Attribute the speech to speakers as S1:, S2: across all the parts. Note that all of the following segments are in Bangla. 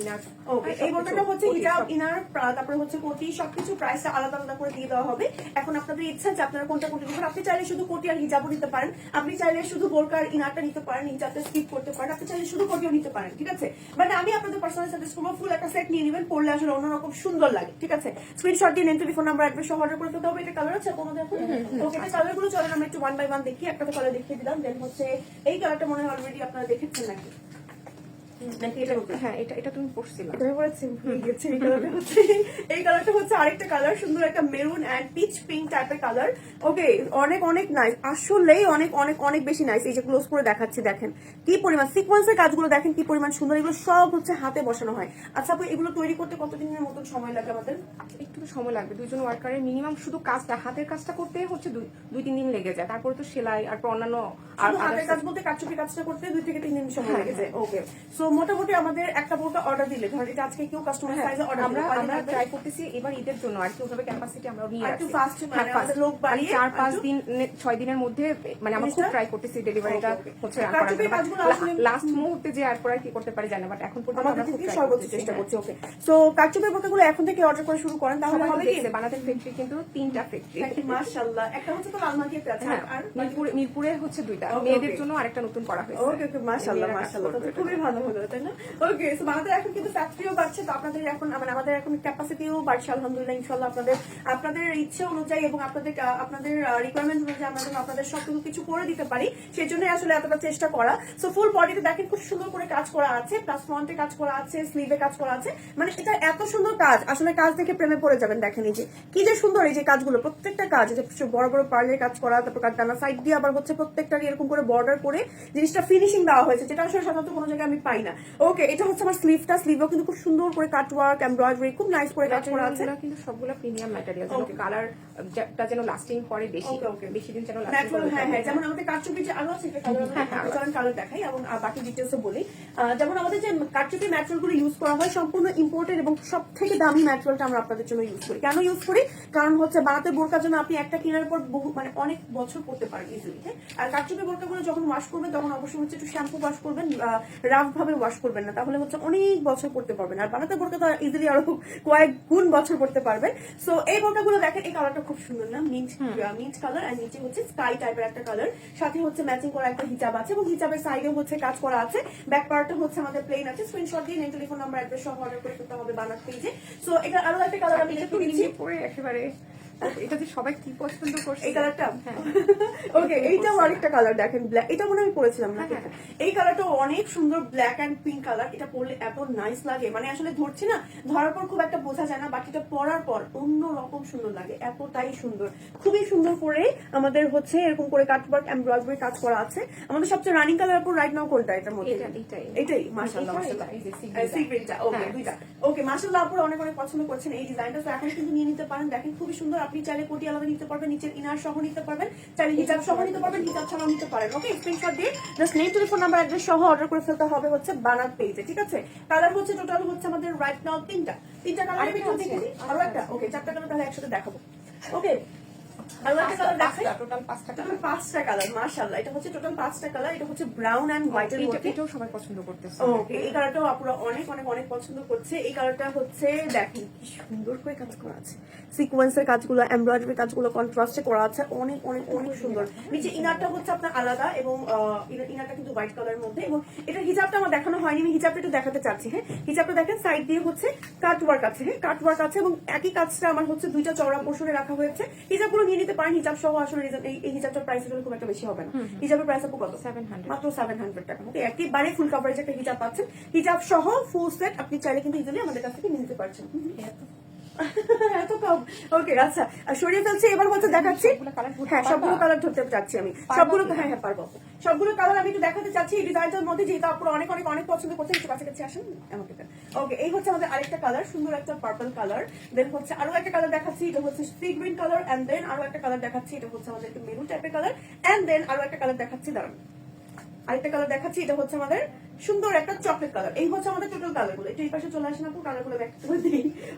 S1: ইনার।
S2: ওকে এই বোরকাটা হচ্ছে হিজাব ইনার তারপরে হচ্ছে কোটি সবকিছু প্রাইসটা আলাদা আলাদা করে দিয়ে দেওয়া হবে। এখন আপনাদের ইচ্ছা যে আপনারা কোনটা কোনটা নেবেন আপনি চাইলে শুধু কোটি আর হিজাবও নিতে পারেন। আপনি চাইলে শুধু বোরকা ইনারটা নিতে পারেন। হিজাবটা স্কিপ করতে পারেন। আপনি চাইলে শুধু কোটিও নিতে পারেন ঠিক আছে? আমি আপনাদের পার্সোনাল সাজেস্ট করব। ফুল একটা সেট নিয়ে নেবেন। পড়লে আসলে অন্যরকম সুন্দর লাগে ঠিক আছে? স্ক্রিনশট দিয়ে নেন টেলিফোন নাম্বার অ্যাড্রেস সহ অর্ডার করে দিতে হবে। এটা কালার আছে তোমাদের ওকে এটা কালারগুলো চলেন। আমরা একটু ওয়ান বাই ওয়ান দেখি। একটা তো কালার দেখিয়ে দিলাম। দেন হচ্ছে এই কালারটা মনে হয় অলরেডি আপনারা দেখেছেন নাকি?
S1: হ্যাঁ এটা এটা তুমি পড়ছিলা
S2: তুমি বলেছি ভুলে গেছি এই কালারটা হচ্ছে এই কালারটা হচ্ছে আরেকটা কালার সুন্দর একটা মেরুন এন্ড পিচ পিঙ্ক টাইপের কালার ওকে অনেক অনেক নাইস আসলেই অনেক অনেক অনেক বেশি নাইস এই যে ক্লোজ করে দেখাচ্ছি দেখেন। কি পরিমাণ সিকোয়েন্সের কাজগুলো দেখেন কি পরিমাণ সুন্দর। এগুলো সব হচ্ছে হাতে বসানো হয়। আচ্ছা আপু এগুলো তৈরি করতে কতদিনের মতন সময় লাগে আমাদের?
S1: একটু সময় লাগবে। দুইজন ওয়ার্কারের মিনিমাম শুধু কাজটা হাতের কাজটা করতে হচ্ছে দুই দুই তিন দিন লেগে যায়। তারপরে তো সেলাই আর অন্যান্য আর
S2: হাতের কাজ বলতে কাটচুপি কাজটা করতে দুই থেকে তিন দিন সময়
S1: হ্যাঁ,
S2: লেগে যায়। ওকে সো মোটামুটি আমাদের একটা বোরকা অর্ডার দিলে ধরেন এটা আজকে কেউ কাস্টমার সাইজে অর্ডার
S1: আমরা আমরা ট্রাই করতেছি এবার ঈদের জন্য আর কি ওভাবে ক্যাপাসিটি আমরা নিয়ে
S2: একটু fast মানে
S1: হ্যাঁ,
S2: আমাদের লোক বাড়িয়ে
S1: চার পাঁচ দিন ছয় দিনের মধ্যে মানে আমরা খুব ট্রাই করতেছি ডেলিভারিটা. হচ্ছে লাস্ট মুহূর্তে যে আর পরে কি করতে পারি জানি বাট এখন পর্যন্ত আমরা খুব
S2: সর্বোচ্চ চেষ্টা
S1: হ্যাঁ।
S2: করছি ওকে সো কারচুপের বোতাগুলো এখন থেকে অর্ডার করে শুরু করেন তাহলে হবে কি?
S1: বানাতের ফ্যাক্টরি কিন্তু তিনটা ফ্যাক্টরি
S2: মাশাআল্লাহ। একটা হচ্ছে তো লালমাটিয়াতে আছে
S1: হ্যাঁ
S2: আর
S1: মিরপুরে হচ্ছে দুইটা। মেয়েদের জন্য আরেকটা নতুন করা হয়েছে।
S2: ওকে ওকে মাশাআল্লাহ মাশাআল্লাহ। খুবই ভালো হলো। ওকে সো এখন কিন্তু ফ্যাক্টরিও বাড়ছে, তো আপনাদের এখন মানে আমাদের এখন ক্যাপাসিটিও বাড়ছে, আলহামদুলিল্লাহ, ইনশাআল্লাহ আপনাদের আপনাদের ইচ্ছে অনুযায়ী এবং আপনাদের আপনাদের রিকোয়ারমেন্ট অনুযায়ী আমরা আপনাদের কিছু করে দিতে পারি সেই আসলে এতটা চেষ্টা করা। সো ফুল বডিতে দেখেন খুব সুন্দর করে কাজ করা আছে প্লাস ফ্রন্টে কাজ করা আছে স্লিভে কাজ করা আছে মানে এটা এত সুন্দর কাজ, আসলে কাজ দেখে প্রেমে পড়ে যাবেন, দেখেন এই যে, কি যে সুন্দর এই যে কাজগুলো, প্রত্যেকটা কাজ যে বড় বড় পার্লের কাজ করা, তারপর সাইড দিয়ে আবার হচ্ছে প্রত্যেকটারই এরকম করে বর্ডার করে জিনিসটা ফিনিশিং দেওয়া হয়েছে, যেটা আসলে সাধারণত কোনো জায়গায় আমি পাই না। ওকে এটা হচ্ছে আমার স্লিভটা স্লিভও কিন্তু খুব সুন্দর করে কাট ওয়ার্ক এমব্রয়ডারি খুব নাইস করে কাজ করা আছে।
S1: ম্যাটেরিয়ালগুলো কিন্তু সবগুলো প্রিমিয়াম ম্যাটেরিয়াল
S2: Okay.
S1: কালারটা যেন লাস্টিং করে বেশি।
S2: Okay.
S1: বেশি দিন যেন লাস্টিং করে
S2: হ্যাঁ হ্যাঁ। যেমন আমাদের কারচুপি যে আরও আছে এটা কালার
S1: হ্যাঁ, হ্যাঁ,
S2: কালার দেখাই এবং বাকি ডিটেলসও বলি। যেমন আমাদের যে কারচুপি ম্যাটেরিয়ালগুলো ইউজ করা হয় সম্পূর্ণ ইম্পোর্টেড এবং সব থেকে দামি ম্যাটেরিয়ালটা আমরা আপনাদের জন্য ইউজ করি। কেন ইউজ করি? কারণ হচ্ছে বানাতে বোরকার জন্য আপনি একটা কেনার পর বহু মানে অনেক বছর পড়তে পারেন ইজিলি হ্যাঁ? আর কারচুপি বোরকাগুলো যখন ওয়াশ করবেন তখন অবশ্যই হচ্ছে একটু শ্যাম্পু ওয়াশ করবেন রাফ ভাবে ওয়াশ করবেন না তাহলে হচ্ছে অনেক বছর পড়তে পারবেন। আর বানাতে বোরকা তো ইজিলি আরও কয়েক গুণ বছর পড়তে পারবেন সো এই বোরকাগুলো দেখেন এই কালারটা খুব সুন্দর না? মিন্ট মিন্ট কালার আর নিচে হচ্ছে স্কাই টাইপের একটা কালার সাথে হচ্ছে ম্যাচিং করা একটা হিজাব আছে এবং হিজাবের সাইডে হচ্ছে কাজ করা আছে। ব্যাক পার্টটা হচ্ছে আমাদের প্লেন আছে। স্ক্রিনশট দিয়ে নেন টেলিফোন নাম্বার অ্যাড্রেস সহ অর্ডার করে ফেলতে হবে বানার পেজে সো এটা আরও একটা কালার আমি দিচ্ছি
S1: নিজে পরে একেবারে। এটা যে সবাই কি পছন্দ করছে।
S2: এই কালারটা। ওকে এইটাও আরেকটা কালার দেখেন ব্ল্যাক এটা মনে আমি পরেছিলাম না
S1: হ্যাঁ, হ্যাঁ।
S2: এই কালারটা অনেক সুন্দর ব্ল্যাক এন্ড পিঙ্ক কালার এটা পরলে এত নাইস লাগে। মানে আসলে ধরছি না ধরার পর খুব একটা বোঝা যায় না বাকিটা পরার পর অন্য রকম সুন্দর লাগে এতটাই সুন্দর। খুবই সুন্দর করে আমাদের হচ্ছে এরকম করে কাটওয়ার্ক এমব্রয়ডারি কাজ করা আছে। আমাদের সবচেয়ে রানিং কালার উপর রাইট নাও কোনটা? এটার মধ্যে?
S1: এটাই।
S2: মাশাআল্লাহ মাশাআল্লাহ। ওকে
S1: হ্যাঁ।
S2: দুইটা। ওকে মাশাআল্লাহ আপুরা অনেক অনেক পছন্দ করছেন। এই ডিজাইনটা তো এখন কিন্তু নিয়ে নিতে পারেন। দেখেন খুবই সুন্দর। আপনি চাইলে কোটি আলাদা নিতে পারবেন নিচের ইনার সহ নিতে পারবেন। চাইলে হিজাব সহ নিতে পারবেন হিজাব ছাড়াও নিতে পারেন। ওকে স্ক্রিনশট দিয়ে just name telephone number address সহ অর্ডার করে ফেলতে হবে হচ্ছে বানার পেজে ঠিক আছে? কালার হচ্ছে টোটাল হচ্ছে আমাদের রাইট নাও তিনটা। তিনটা কালার
S1: আমি
S2: একটু দেখে আরও একটা? ওকে চারটা কালার তাহলে একসাথে দেখাবো। ওকে অনেক অনেক সুন্দর করে কাজ করা আছে। সিকোয়েন্সের কাজগুলো এমব্রয়ডারি কাজগুলো কন্ট্রাস্টে করা আছে অনেক অনেক অনেক সুন্দর নিচে ইনারটা হচ্ছে আপনার আলাদা এবং ইনারটা কিন্তু হোয়াইট কালারের মধ্যে এবং এটা হিজাবটা আমার দেখানো হয়নি আমি হিজাবটা একটু দেখাতে চাচ্ছি হ্যাঁ? হিজাবটা দেখেন সাইড দিয়ে হচ্ছে কাট ওয়ার্ক আছে হ্যাঁ? কাট ওয়ার্ক আছে এবং একই কাজটা আমার হচ্ছে দুইটা চওড়া পোর্শনে রাখা হয়েছে। হিজাবগুলো নিয়ে নিতে পারেন হিজাব সহ আসলে এই- হিজাবটার প্রাইস আসলে খুব একটা বেশি হবে না। হিজাবের প্রাইস আপু কত?
S1: 700
S2: মাত্র সেভেন হান্ড্রেড টাকা। ওকে একেবারে ফুল কাভারেজ একটা হিজাব পাচ্ছেন। হিজাব সহ ফুল সেট আপনি চাইলে কিন্তু ইজিলি আমাদের কাছ থেকে নিয়ে নিতে পারছেন। ওকে আচ্ছা। আর সরিয়ে ফেলছি এবার হচ্ছে দেখাচ্ছি। হ্যাঁ সবগুলো কালার ধরতে চাচ্ছি আমি। সবগুলো? হ্যাঁ হ্যাঁ পারব। সবগুলো কালার আমি একটু দেখাতে চাচ্ছি এই ডিজাইনটার মধ্যে যেটা আপনারা অনেক অনেক অনেক পছন্দ করছেন একটু কাছাকাছি আসেন আমাকে ওকে এই হচ্ছে আমাদের আরেকটা কালার সুন্দর একটা পার্পল কালার দেন হচ্ছে আরও একটা কালার দেখাচ্ছি এটা হচ্ছে sea green colour and then আরও একটা কালার দেখাচ্ছি এটা হচ্ছে আমাদের মেরুন টাইপের কালার এন্ড দেন আরও একটা কালার দেখাচ্ছি দাঁড়ান। আরেকটা কালার দেখাচ্ছি, এটা হচ্ছে আমাদের সুন্দর একটা চকলেট কালার এই হচ্ছে আমাদের টোটাল কালারগুলো। একটু এই পাশে চলে আসেন আপু কালারগুলো ব্যাক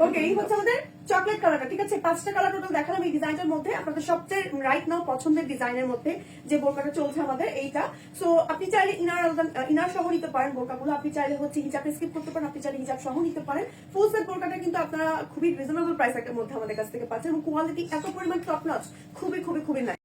S2: ওকে এই হচ্ছে আমাদের চকলেট কালারটা ঠিক আছে? পাঁচটা কালার টোটাল দেখালাম এই ডিজাইনটার মধ্যে। আপনাদের সবচেয়ে রাইট নাও পছন্দের ডিজাইনের মধ্যে যে বোরকাটা চলছে আমাদের, এইটা। সো আপনি চাইলে ইনার ইনার সহ নিতে পারেন বোরকাগুলো। আপনি চাইলে হচ্ছে হিজাব স্কিপ করতে পারেন, আপনি চাইলে হিজাব সহ নিতে পারেন। ফুল সেট বোরকাটা কিন্তু আপনারা খুবই রিজনেবল প্রাইস একটা মধ্যে আমাদের কাছ থেকে পাচ্ছেন এবং কোয়ালিটি এত পরিমাণ টপ নচ খুবই খুবই খুবই নাই